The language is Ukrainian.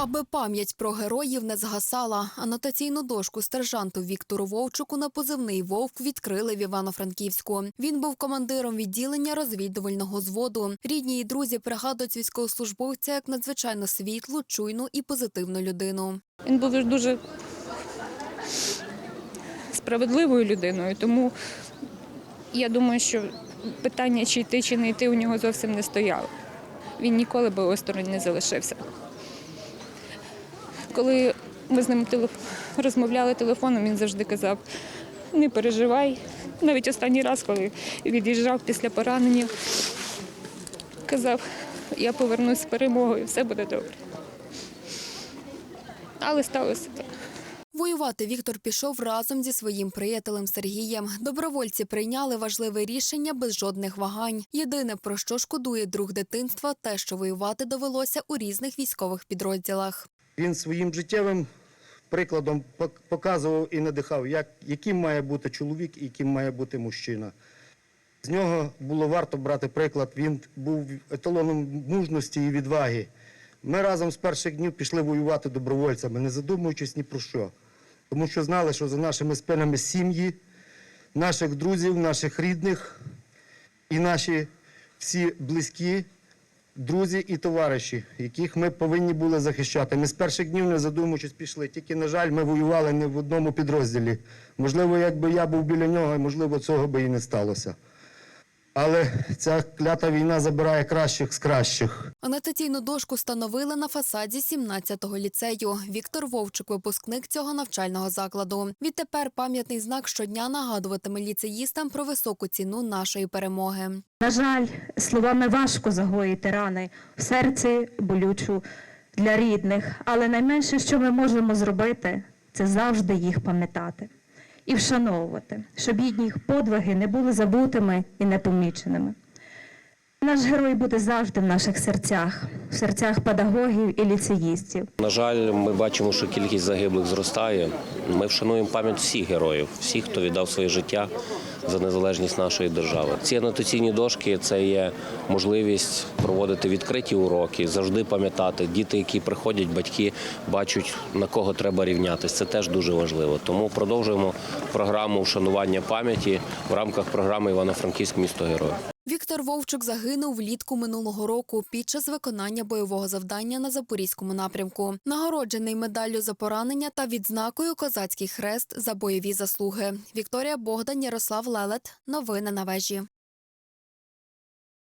Аби пам'ять про героїв не згасала, анотаційну дошку стержанту Віктору Вовчуку на позивний Вовк відкрили в Івано-Франківську. Він був командиром відділення розвідувального зводу. Рідні і друзі пригадують військовослужбовця як надзвичайно світлу, чуйну і позитивну людину. Він був дуже справедливою людиною, тому я думаю, що питання, чи йти, чи не йти, у нього зовсім не стояло. Він ніколи би осторонь не залишився. Коли ми з ним розмовляли телефоном, він завжди казав: не переживай. Навіть останній раз, коли від'їжджав після поранення, казав, я повернусь з перемогою, все буде добре. Але сталося так. Воювати Віктор пішов разом зі своїм приятелем Сергієм. Добровольці прийняли важливе рішення без жодних вагань. Єдине, про що шкодує друг дитинства, те, що воювати довелося у різних військових підрозділах. Він своїм життєвим прикладом показував і надихав, як, яким має бути чоловік і яким має бути мужчина. З нього було варто брати приклад. Він був еталоном мужності і відваги. Ми разом з перших днів пішли воювати добровольцями, не задумуючись ні про що. Тому що знали, що за нашими спинами сім'ї, наших друзів, наших рідних і наші всі близькі друзі і товариші, яких ми повинні були захищати. Ми з перших днів, не задумуючись, пішли. Тільки, на жаль, ми воювали не в одному підрозділі. Можливо, якби я був біля нього, можливо, цього би і не сталося. Але ця клята війна забирає кращих з кращих. Анотаційну дошку встановили на фасаді 17-го ліцею. Віктор Вовчик – випускник цього навчального закладу. Відтепер пам'ятний знак щодня нагадуватиме ліцеїстам про високу ціну нашої перемоги. На жаль, словами важко загоїти рани в серці болючу для рідних, але найменше, що ми можемо зробити, це завжди їх пам'ятати і вшановувати, щоб їхні подвиги не були забутими і непоміченими. Наш герой буде завжди в наших серцях, в серцях педагогів і ліцеїстів. На жаль, ми бачимо, що кількість загиблих зростає. Ми вшануємо пам'ять всіх героїв, всіх, хто віддав своє життя за незалежність нашої держави. Ці анотаційні дошки це є можливість проводити відкриті уроки, завжди пам'ятати. Діти, які приходять, батьки бачать на кого треба рівнятися. Це теж дуже важливо. Тому продовжуємо програму вшанування пам'яті в рамках програми Івано-Франківськ місто героїв. Віктор Вовчук загинув влітку минулого року під час виконання бойового завдання на Запорізькому напрямку. Нагороджений медаллю за поранення та відзнакою Козацький хрест за бойові заслуги. Вікторія Богдан, Ярослав Лелет. Новини на вежі.